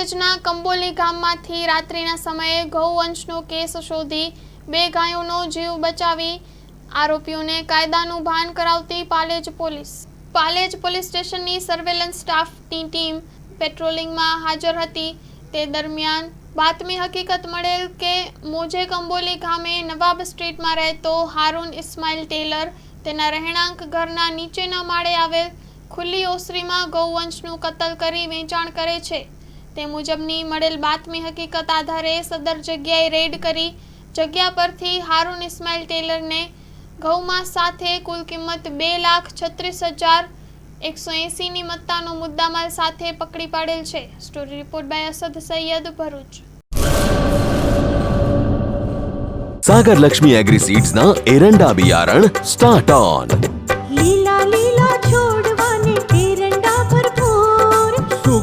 પાલેજના કંબોલી ગામમાંથી રાત્રિના સમયે ગૌવંશનો કેસ શોધી બે ગાયોનો જીવ બચાવી આરોપીઓને કાયદાનું ભાન કરાવતી પાલેજ પોલીસ. પાલેજ પોલીસ સ્ટેશનની સર્વેલન્સ સ્ટાફની ટીમ પેટ્રોલિંગમાં હાજર હતી. તે દરમિયાન બાતમી હકીકત મળેલ કે મોજે કંબોલી ગામે નવાબ સ્ટ્રીટમાં રહેતો હારૂન ઇસ્માઇલ ટેલર તેના રહેણાંક ઘરના નીચેના માળે આવેલ ખુલ્લી ઓસરીમાં ગૌવંશનું કતલ કરી વેચાણ કરે છે. તે મુજબની મળેલ બાતમી હકીકત આધારે સદર જગ્યાએ રેડ કરી જગ્યા પરથી હારૂન ઇસ્માઇલ ટેલરને ઘઉંમાં સાથે કુલ કિંમત બે લાખ છત્રીસ હજાર એકસો એંસીની મત્તાનો મુદ્દામાલ સાથે પકડી પાડેલ છે. Story report by Asad Sayyed Bharuch. Sagar Lakshmi agri સીડ્સના એરંડા બિયારણ સ્ટાર્ટ ઓન.